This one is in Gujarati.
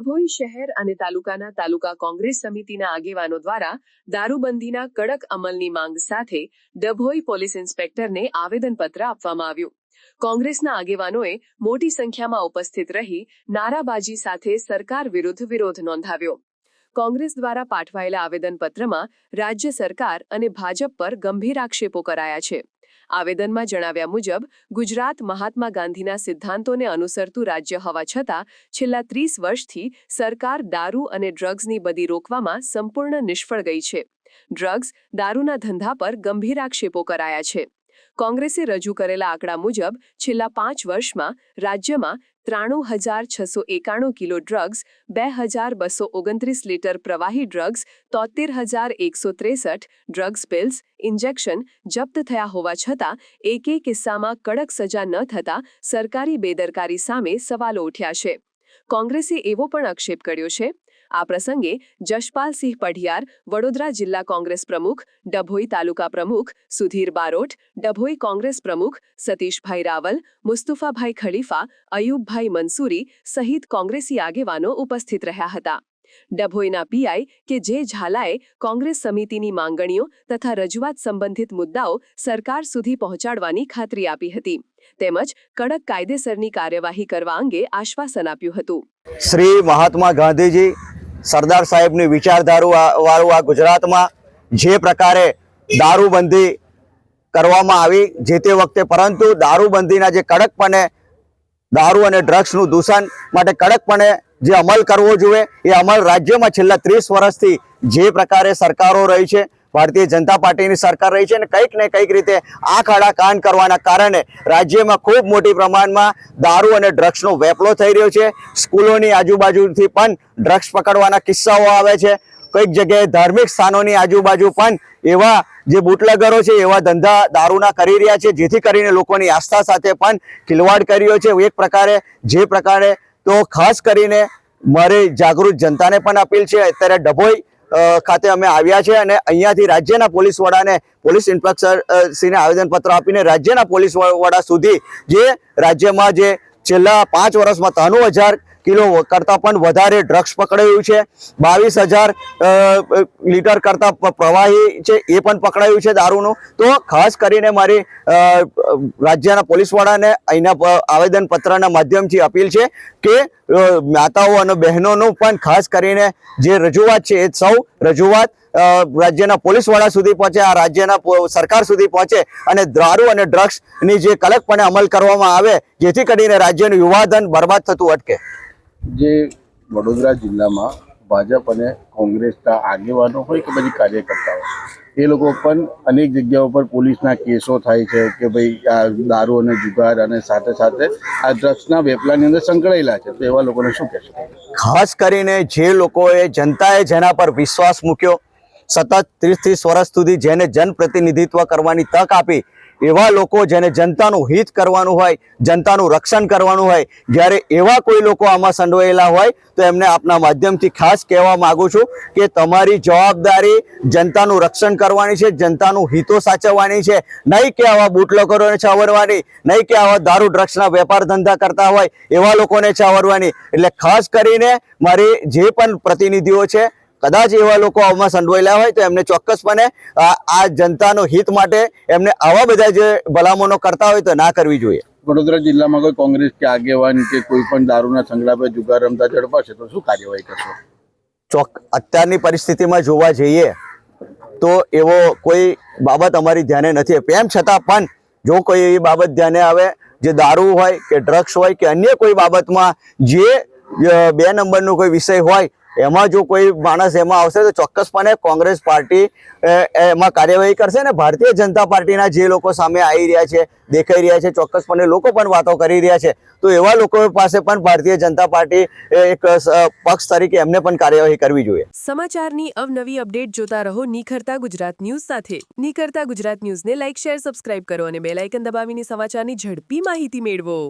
ડભોઈ શહેર અને તાલુકાના તાલુકા કોંગ્રેસ સમિતિના આગેવાનો દ્વારા દારૂબંધીના કડક અમલની માંગ સાથે ડભોઈ પોલીસ ઇન્સ્પેક્ટરને આવેદનપત્ર આપવામાં આવ્યું. કોંગ્રેસના આગેવાનોએ મોટી સંખ્યામાં ઉપસ્થિત રહી નારાબાજી સાથે સરકાર વિરુદ્ધ વિરોધ નોંધાવ્યો. કોંગ્રેસ દ્વારા પાઠવાયેલા આવેદનપત્રમાં રાજ્ય સરકાર અને ભાજપ પર ગંભીર આક્ષેપો કરાયા છે. આવેદનમાં જણાવ્યા મુજબ, ગુજરાત મહાત્મા ગાંધીના સિદ્ધાંતોને અનુસરતું રાજ્ય હોવા છતાં, છેલ્લા ત્રીસ વર્ષથી સરકાર દારૂ અને ડ્રગ્સની બદી રોકવામાં સંપૂર્ણ નિષ્ફળ ગઈ છે. ડ્રગ્સ દારૂના ધંધા પર ગંભીર આક્ષેપો કરાયા છે. કોંગ્રેસે રજૂ કરેલા આંકડા મુજબ છેલ્લા પાંચ વર્ષમાં રાજ્યમાં ત્રાણું હજાર છસો એકાણું કિલો ડ્રગ્સ, બે હજાર બસો ઓગણત્રીસ લીટર પ્રવાહી ડ્રગ્સ તોતેર હજાર એકસો ત્રેસઠ ડ્રગ્સ પિલ્સ ઇન્જેક્શન જપ્ત થયા હોવા છતાં એકે કિસ્સામાં કડક સજા ન થતાં સરકારી બેદરકારી સામે સવાલો ઉઠ્યા છે. કોંગ્રેસે એવો પણ આક્ષેપ કર્યો છે આ પ્રસંગે જશપાલસિંહ પઢિયાર, વડોદરા જિલ્લા કોંગ્રેસ પ્રમુખ, ડભોઈ તાલુકા પ્રમુખ સુધીર બારોટ, ડભોઈ કોંગ્રેસ પ્રમુખ સતીશભાઈ રાવલ, મુસ્તુફાભાઈ ખલીફા, અયુબભાઈ મંસૂરી સહિત કોંગ્રેસી આગેવાનો ઉપસ્થિત રહ્યા હતા. ડભોઈના પીઆઈ કે જે ઝાલાએ કોંગ્રેસ સમિતિની માંગણીઓ તથા રજૂઆત સંબંધિત મુદ્દાઓ સરકાર સુધી પહોંચાડવાની ખાતરી આપી હતી. તેમજ કડક કાયદેસરની કાર્યવાહી કરવા અંગે આશ્વાસન આપ્યું હતું. શ્રી મહાત્મા ગાંધીજી સરદાર સાહેબની વિચારધારું વાળું આ ગુજરાતમાં જે પ્રકારે દારૂબંધી કરવામાં આવી જે તે વખતે, પરંતુ દારૂબંધીના જે કડકપણે દારૂ અને ડ્રગ્સનું દૂષણ માટે કડકપણે જે અમલ કરવો જોઈએ, એ અમલ રાજ્યમાં છેલ્લા ત્રીસ વર્ષથી જે પ્રકારે સરકારો રહી છે ભારતીય જનતા પાર્ટીની સરકાર રહી છે અને કંઈક ને કંઈક રીતે આ આડા કાન કરવાના કારણે રાજ્યમાં ખૂબ મોટી પ્રમાણમાં દારૂ અને ડ્રગ્સનો વેપલો થઈ રહ્યો છે. સ્કૂલોની આજુબાજુથી પણ ડ્રગ્સ પકડવાના કિસ્સાઓ આવે છે. કંઈક જગ્યાએ ધાર્મિક સ્થાનોની આજુબાજુ પણ એવા જે બુટલેગરો છે, એવા ધંધા દારૂના કરી રહ્યા છે, જેથી કરીને લોકોની આસ્થા સાથે પણ ખિલવાડ કરી રહ્યો છે. એક પ્રકારે, જે પ્રકારે તો ખાસ કરીને મારી જાગૃત જનતાને પણ અપીલ છે. અત્યારે ડભોઈ ખાતે અમે આવ્યા છે અને અહીંયાથી રાજ્યના પોલીસ વડાને પોલીસ ઇન્સ્પેક્ટરશ્રીને આવેદનપત્ર આપીને રાજ્યના પોલીસ વડા સુધી જે રાજ્યમાં જે છેલ્લા પાંચ વર્ષમાં ત્રાણું હજાર કિલો કરતાં પણ વધારે ડ્રગ્સ પકડાયું છે, બાવીસ હજાર લીટર કરતાં પ્રવાહી છે એ પણ પકડાયું છે દારૂનું. તો ખાસ કરીને મારી રાજ્યના પોલીસ વડાને અહીંના આવેદનપત્રના માધ્યમથી અપીલ છે કે માતાઓ અને બહેનોનું પણ ખાસ કરીને જે રજૂઆત છે એ સૌ રજૂઆત રાજ્યના પોલીસ વડા સુધી પહોંચે, આ રાજ્યના સરકાર સુધી પહોંચે અને દારૂ અને ડ્રગ્સની જે કડકપણે અમલ કરવામાં આવે, જેથી કરીને રાજ્યનું યુવાધન બરબાદ થતું અટકે. જે વડોદરા જિલ્લામાં ભાજપ અને કોંગ્રેસના આગેવાનો હોય કે પછી કાર્યકર્તાઓ એ લોકો પણ અનેક જગ્યાઓ પર પોલીસના કેસો થાય છે કે ભાઈ આ દારૂ અને જુગાર અને સાથે સાથે આ ડ્રગ્સના વેપલાની અંદર સંકળાયેલા છે. તો એવા લોકોને શું કહેશો? ખાસ કરીને જે લોકોએ જનતાએ જેના પર વિશ્વાસ મૂક્યો, સતત ત્રીસ ત્રીસ વર્ષ સુધી જેને જનપ્રતિનિધિત્વ કરવાની તક આપી એવા લોકો જેને જનતાનું હિત કરવાનું હોય, જનતાનું રક્ષણ કરવાનું હોય, જ્યારે એવા કોઈ લોકો આમાં સંડવાયેલા હોય, તો એમને આપના માધ્યમથી ખાસ કહેવા માગું છું કે તમારી જવાબદારી જનતાનું રક્ષણ કરવાની છે, જનતાનું હિતો સાચવવાની છે. નહીં કે આવા બુટલોકરોને છાવરવાની, નહીં કે આવા દારૂ, ડ્રગ્સના વેપાર ધંધા કરતા હોય, એવા લોકોને છાવરવાની. એટલે ખાસ કરીને મારી જે પણ પ્રતિનિધિઓ છે કદાચ એવા લોકો આમાં સંડોવાયેલા હોય તો એમને ચોક્કસપણે આ આ જનતાનો હિત માટે એમને આવા બધા જે ભલામણો કરતા હોય તો ના કરવી જોઈએ. વડોદરા જિલ્લામાં કોઈ કોંગ્રેસ કે આગેવાન કે કોઈ પણ દારૂના સંગ્રહ જુગાર રમતા ઝડપાશે તો શું કાર્યવાહી કરશો? ચોક અત્યારની પરિસ્થિતિમાં જોવા જઈએ તો એવો કોઈ બાબત અમારી ધ્યાને નથી તેમ છતાં પણ જો કોઈ એવી બાબત ધ્યાને આવે જે દારૂ હોય કે ડ્રગ્સ હોય કે અન્ય કોઈ બાબતમાં જે બે નંબરનો કોઈ વિષય હોય એમાં જો કોઈ માણસ એમાં આવશે તો ચોક્કસપણે કોંગ્રેસ પાર્ટી એમાં કાર્યવાહી કરશે ને ભારતીય જનતા પાર્ટીના જે લોકો સામે આવી રહ્યા છે, દેખાઈ રહ્યા છે, ચોક્કસપણે લોકો પણ વાતો કરી રહ્યા છે. તો એવા લોકો પાસે પણ ભારતીય જનતા પાર્ટી એક પક્ષ તરીકે એમને પણ કાર્યવાહી કરવી જોઈએ. સમાચારની અવનવી અપડેટ જોતા રહો નિખરતા ગુજરાત ન્યૂઝ સાથે. નિખરતા ગુજરાત ન્યૂઝને લાઇક શેર, સબસ્ક્રાઇબ કરો અને બેલ આઇકન દબાવીને સમાચારની ઝડપી માહિતી મેળવો.